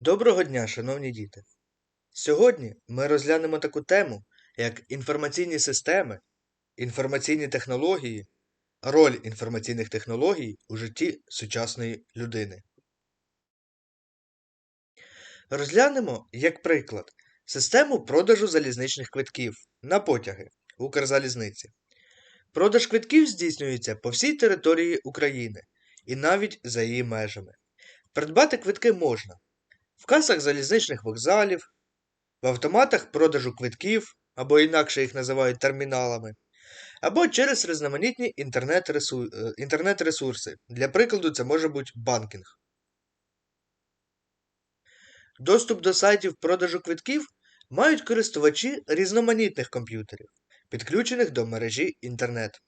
Доброго дня, шановні діти! Сьогодні ми розглянемо таку тему, як інформаційні системи, інформаційні технології, роль інформаційних технологій у житті сучасної людини. Розглянемо, як приклад, систему продажу залізничних квитків на потяги Укрзалізниці. Продаж квитків здійснюється по всій території України і навіть за її межами. Придбати квитки можна касах залізничних вокзалів, в автоматах продажу квитків, або інакше їх називають терміналами, або через різноманітні інтернет-ресурси. Для прикладу, це може бути банкінг. Доступ до сайтів продажу квитків мають користувачі різноманітних комп'ютерів, підключених до мережі інтернет.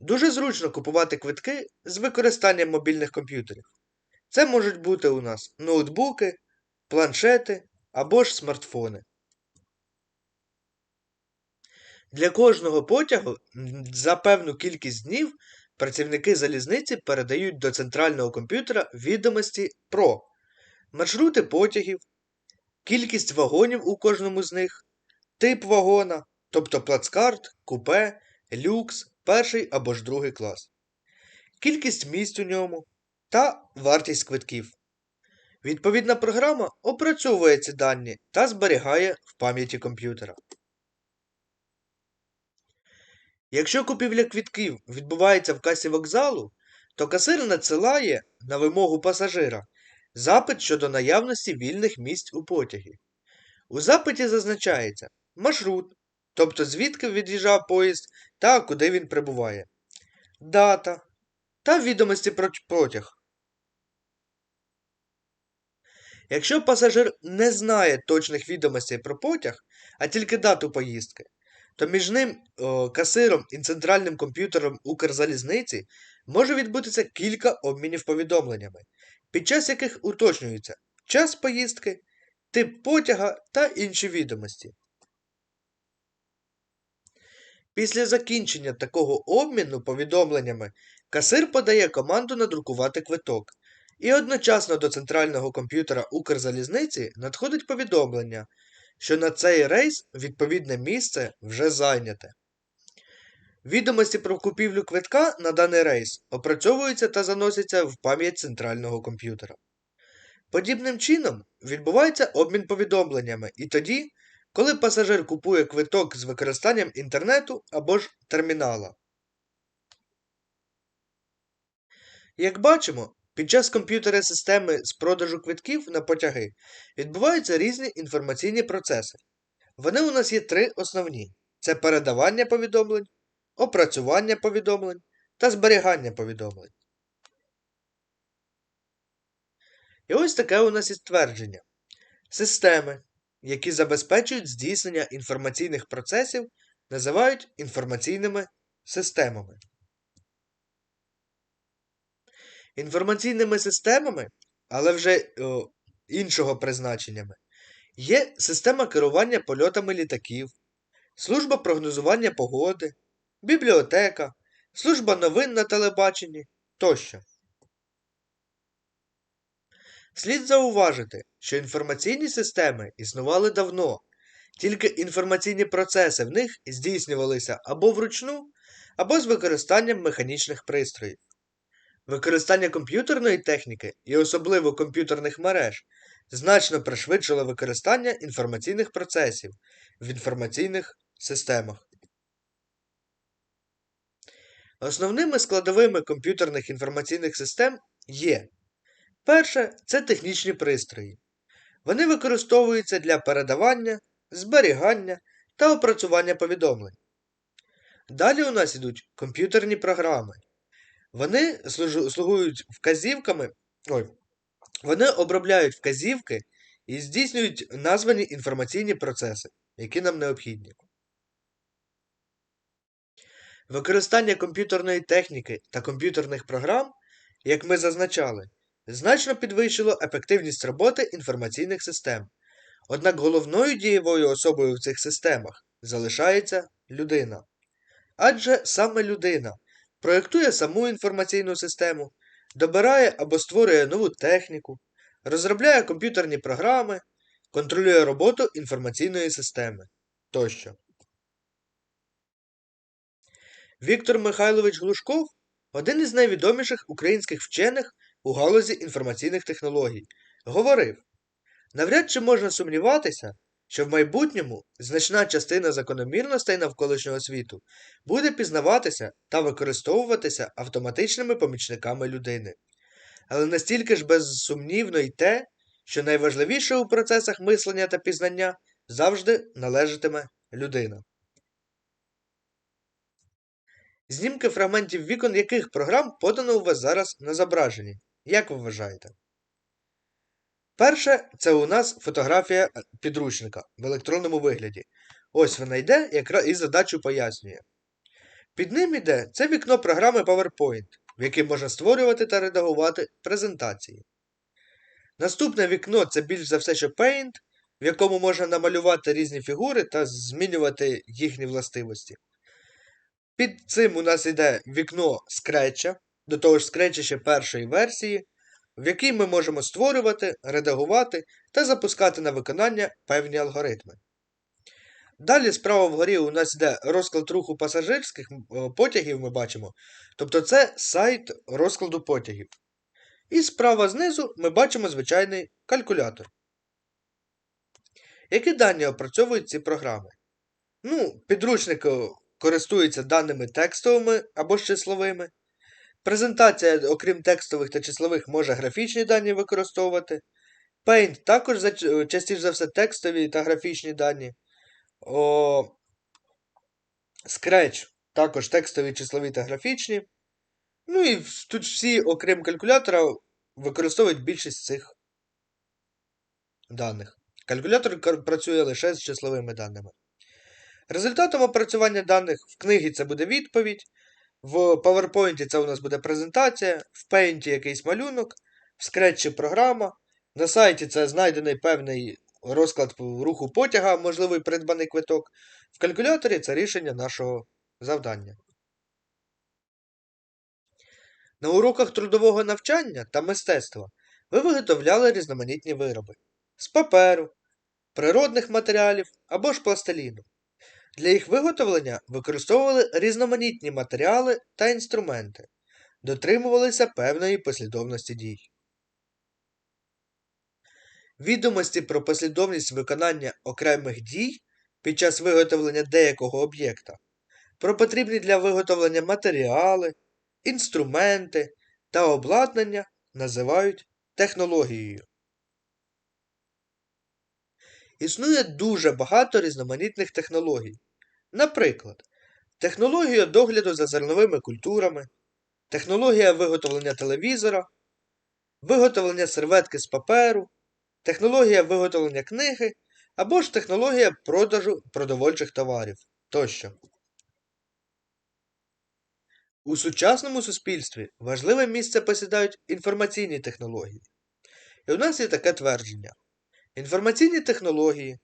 Дуже зручно купувати квитки з використанням мобільних комп'ютерів. Це можуть бути у нас ноутбуки, планшети або ж смартфони. Для кожного потягу за певну кількість днів працівники залізниці передають до центрального комп'ютера відомості про маршрути потягів, кількість вагонів у кожному з них, тип вагона, тобто плацкарт, купе, люкс, перший або ж другий клас, кількість місць у ньому та вартість квитків. Відповідна програма опрацьовує ці дані та зберігає в пам'яті комп'ютера. Якщо купівля квітків відбувається в касі вокзалу, то касир надсилає на вимогу пасажира запит щодо наявності вільних місць у потягі. У запиті зазначається маршрут, тобто звідки від'їжджав поїзд та куди він прибуває, дата та відомості про потяг. Якщо пасажир не знає точних відомостей про потяг, а тільки дату поїздки, то між ним, о, касиром і центральним комп'ютером Укрзалізниці може відбутися кілька обмінів повідомленнями, під час яких уточнюється час поїздки, тип потяга та інші відомості. Після закінчення такого обміну повідомленнями касир подає команду надрукувати квиток, і одночасно до центрального комп'ютера Укрзалізниці надходить повідомлення, що на цей рейс відповідне місце вже зайняте. Відомості про купівлю квитка на даний рейс опрацьовуються та заносяться в пам'ять центрального комп'ютера. Подібним чином відбувається обмін повідомленнями і тоді, коли пасажир купує квиток з використанням інтернету або ж термінала. Як бачимо, під час комп'ютера системи з продажу квитків на потяги відбуваються різні інформаційні процеси. Вони у нас є три основні: це передавання повідомлень, опрацювання повідомлень та зберігання повідомлень. І ось таке у нас і ствердження. Системи, які забезпечують здійснення інформаційних процесів, називають інформаційними системами. Інформаційними системами, але вже о, іншого призначеннями, є система керування польотами літаків, служба прогнозування погоди, бібліотека, служба новин на телебаченні тощо. Слід зауважити, що інформаційні системи існували давно, тільки інформаційні процеси в них здійснювалися або вручну, або з використанням механічних пристроїв. Використання комп'ютерної техніки і особливо комп'ютерних мереж значно пришвидшило використання інформаційних процесів в інформаційних системах. Основними складовими комп'ютерних інформаційних систем є перше це технічні пристрої. Вони використовуються для передавання, зберігання та опрацювання повідомлень. Далі у нас йдуть комп'ютерні програми. Вони слугують вказівками, ой, вони обробляють вказівки і здійснюють названі інформаційні процеси, які нам необхідні. Використання комп'ютерної техніки та комп'ютерних програм, як ми зазначали, значно підвищило ефективність роботи інформаційних систем. Однак головною дієвою особою в цих системах залишається людина. Адже саме людина проєктує саму інформаційну систему, добирає або створює нову техніку, розробляє комп'ютерні програми, контролює роботу інформаційної системи тощо. Віктор Михайлович Глушков один із найвідоміших українських вчених у галузі інформаційних технологій, говорив: навряд чи можна сумніватися, що в майбутньому значна частина закономірностей навколишнього світу буде пізнаватися та використовуватися автоматичними помічниками людини. Але настільки ж безсумнівно й те, що найважливіше у процесах мислення та пізнання завжди належатиме людина. Знімки фрагментів вікон яких програм подано у вас зараз на зображенні? Як ви вважаєте? Перше, це у нас фотографія підручника в електронному вигляді. Ось вона йде і задачу пояснює. Під ним йде це вікно програми PowerPoint, в якій можна створювати та редагувати презентації. Наступне вікно це більш за все, що Paint, в якому можна намалювати різні фігури та змінювати їхні властивості. Під цим у нас йде вікно скретча, до того ж скретча ще першої версії, в якій ми можемо створювати, редагувати та запускати на виконання певні алгоритми. Далі справа вгорі у нас йде розклад руху пасажирських потягів, ми бачимо. Тобто це сайт розкладу потягів. І справа знизу ми бачимо звичайний калькулятор. Які дані опрацьовують ці програми? Ну, Підручник користується даними текстовими або числовими. Презентація, окрім текстових та числових, може графічні дані використовувати. Paint також частіше за все текстові та графічні дані. О, Scratch також текстові, числові та графічні. Ну і тут всі, окрім калькулятора, використовують більшість цих даних. Калькулятор працює лише з числовими даними. Результатом опрацювання даних в книгі це буде відповідь. В PowerPoint це у нас буде презентація, в Paint якийсь малюнок, в Scratch програма. На сайті це знайдений певний розклад руху потяга, можливий придбаний квиток. В калькуляторі це рішення нашого завдання. На уроках трудового навчання та мистецтва ви виготовляли різноманітні вироби з паперу, природних матеріалів або ж пластиліну. Для їх виготовлення використовували різноманітні матеріали та інструменти, дотримувалися певної послідовності дій. Відомості про послідовність виконання окремих дій під час виготовлення деякого об'єкта, про потрібні для виготовлення матеріали, інструменти та обладнання називають технологією. Існує дуже багато різноманітних технологій. Наприклад, технологія догляду за зерновими культурами, технологія виготовлення телевізора, виготовлення серветки з паперу, технологія виготовлення книги або ж технологія продажу продовольчих товарів тощо. У сучасному суспільстві важливе місце посідають інформаційні технології. І у нас є таке твердження. Інформаційні технології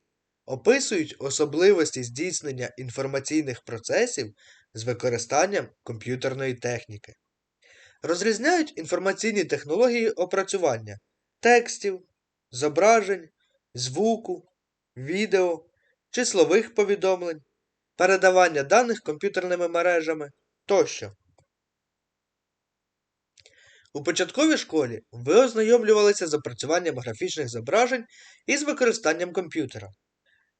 описують особливості здійснення інформаційних процесів з використанням комп'ютерної техніки. Розрізняють інформаційні технології опрацювання текстів, зображень, звуку, відео, числових повідомлень, передавання даних комп'ютерними мережами тощо. У початковій школі ви ознайомлювалися з опрацюванням графічних зображень і з використанням комп'ютера.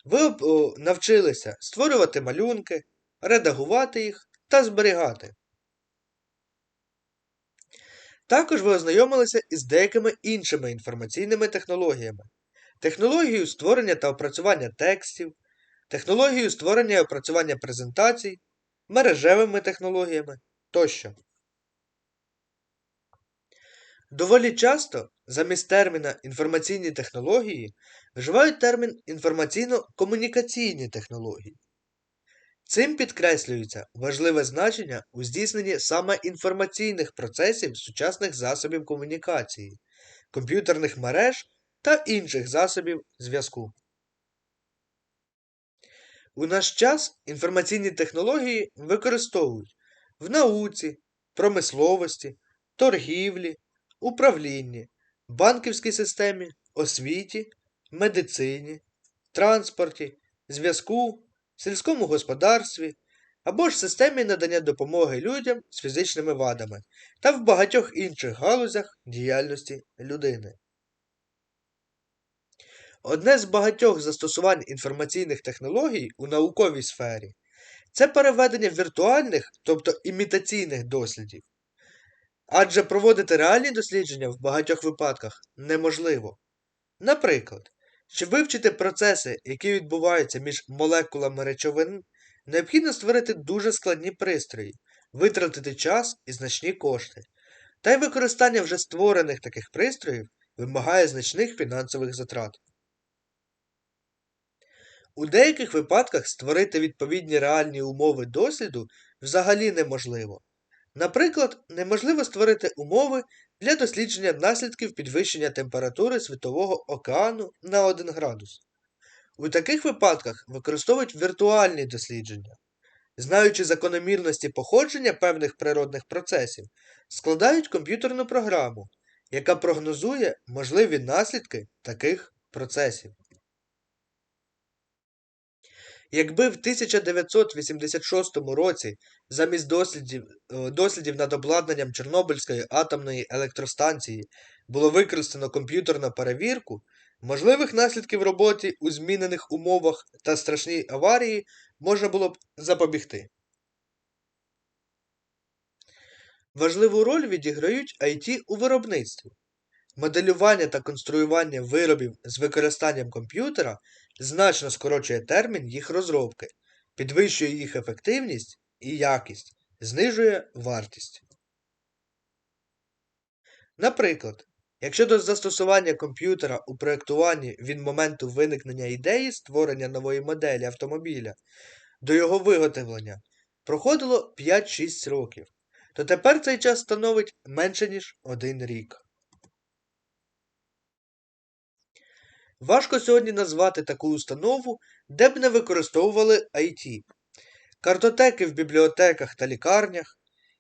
Ви навчилися створювати малюнки, редагувати їх та зберігати. Також ви ознайомилися із деякими іншими інформаційними технологіями, технологією створення та опрацювання текстів, технологією створення і опрацювання презентацій, мережевими технологіями тощо. Доволі часто замість терміна інформаційні технології вживають термін інформаційно-комунікаційні технології. Цим підкреслюється важливе значення у здійсненні саме інформаційних процесів сучасних засобів комунікації, комп'ютерних мереж та інших засобів зв'язку. У наш час інформаційні технології використовують в науці, промисловості, торгівлі, управлінні, банківській системі, освіті, медицині, транспорті, зв'язку, сільському господарстві або ж системі надання допомоги людям з фізичними вадами та в багатьох інших галузях діяльності людини. Одне з багатьох застосувань інформаційних технологій у науковій сфері це переведення віртуальних, тобто імітаційних дослідів. Адже проводити реальні дослідження в багатьох випадках неможливо. Наприклад, щоб вивчити процеси, які відбуваються між молекулами речовин, необхідно створити дуже складні пристрої, витратити час і значні кошти. Та й використання вже створених таких пристроїв вимагає значних фінансових затрат. У деяких випадках створити відповідні реальні умови досліду взагалі неможливо. Наприклад, неможливо створити умови для дослідження наслідків підвищення температури Світового океану на 1 градус. У таких випадках використовують віртуальні дослідження. Знаючи закономірності походження певних природних процесів, складають комп'ютерну програму, яка прогнозує можливі наслідки таких процесів. Якби в 1986 році замість дослідів, е, дослідів над обладнанням Чорнобильської атомної електростанції було використано комп'ютерну перевірку, можливих наслідків роботи у змінених умовах та страшній аварії можна було б запобігти. Важливу роль відіграють IT у виробництві. Моделювання та конструювання виробів з використанням комп'ютера значно скорочує термін їх розробки, підвищує їх ефективність і якість, знижує вартість. Наприклад, якщо до застосування комп'ютера у проєктуванні від моменту виникнення ідеї створення нової моделі автомобіля до його виготовлення проходило 5-6 років, то тепер цей час становить менше ніж один рік. Важко сьогодні назвати таку установу, де б не використовували IT. Картотеки в бібліотеках та лікарнях,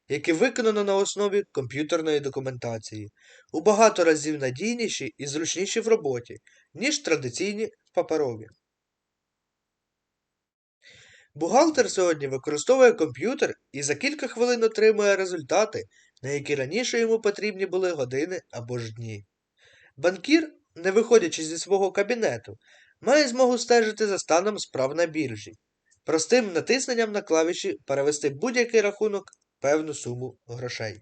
які виконано на основі комп'ютерної документації, у багато разів надійніші і зручніші в роботі, ніж традиційні паперові. Бухгалтер сьогодні використовує комп'ютер і за кілька хвилин отримує результати, на які раніше йому потрібні були години або ж дні. Банкір не виходячи зі свого кабінету, має змогу стежити за станом справ на біржі, простим натисненням на клавіші перевести будь-який рахунок певну суму грошей.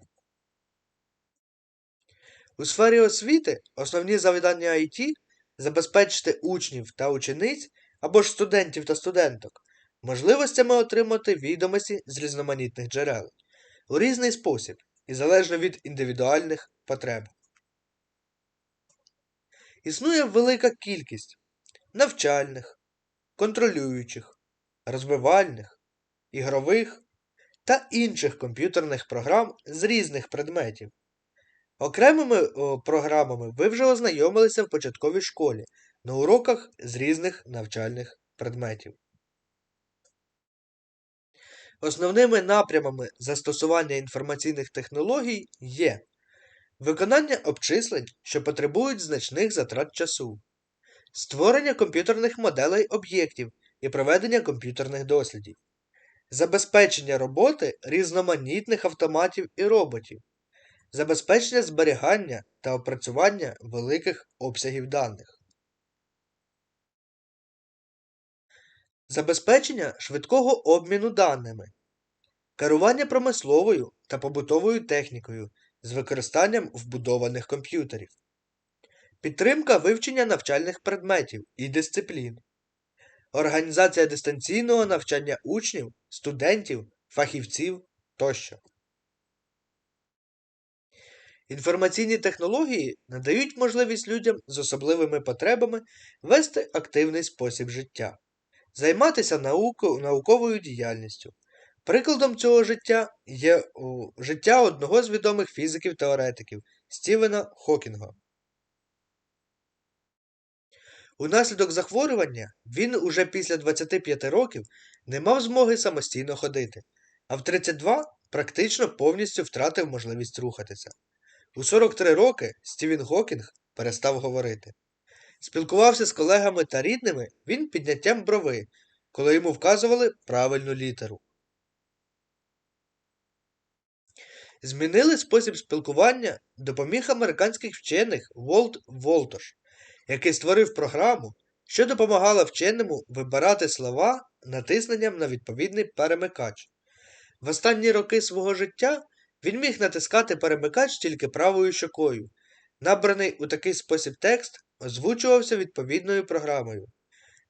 У сфері освіти основні завдання IT забезпечити учнів та учениць або ж студентів та студенток можливостями отримати відомості з різноманітних джерел у різний спосіб і залежно від індивідуальних потреб. Існує велика кількість навчальних, контролюючих, розвивальних, ігрових та інших комп'ютерних програм з різних предметів. Окремими о, програмами ви вже ознайомилися в початковій школі на уроках з різних навчальних предметів. Основними напрямами застосування інформаційних технологій є Виконання обчислень, що потребують значних затрат часу, створення комп'ютерних моделей об'єктів і проведення комп'ютерних дослідів, забезпечення роботи різноманітних автоматів і роботів, забезпечення зберігання та опрацювання великих обсягів даних, забезпечення швидкого обміну даними, керування промисловою та побутовою технікою з використанням вбудованих комп'ютерів, підтримка вивчення навчальних предметів і дисциплін, організація дистанційного навчання учнів, студентів, фахівців тощо. Інформаційні технології надають можливість людям з особливими потребами вести активний спосіб життя, займатися науко, науковою діяльністю, Прикладом цього життя є життя одного з відомих фізиків-теоретиків Стівена Хокінга. Унаслідок захворювання він уже після 25 років не мав змоги самостійно ходити, а в 32 практично повністю втратив можливість рухатися. У 43 роки Стівен Хокінг перестав говорити. Спілкувався з колегами та рідними він підняттям брови, коли йому вказували правильну літеру. Змінили спосіб спілкування допоміг американських вчених Волт Волтош, який створив програму, що допомагала вченому вибирати слова натисненням на відповідний перемикач. В останні роки свого життя він міг натискати перемикач тільки правою щокою. Набраний у такий спосіб текст озвучувався відповідною програмою.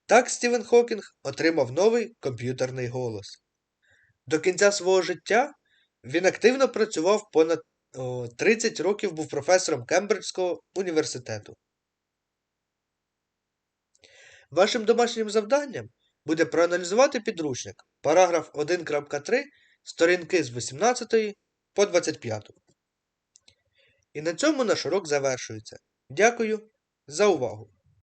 Так Стівен Хокінг отримав новий комп'ютерний голос. До кінця свого життя він активно працював понад 30 років був професором Кембриджського університету. Вашим домашнім завданням буде проаналізувати підручник, параграф 1.3, сторінки з 18 по 25. І на цьому наш урок завершується. Дякую за увагу!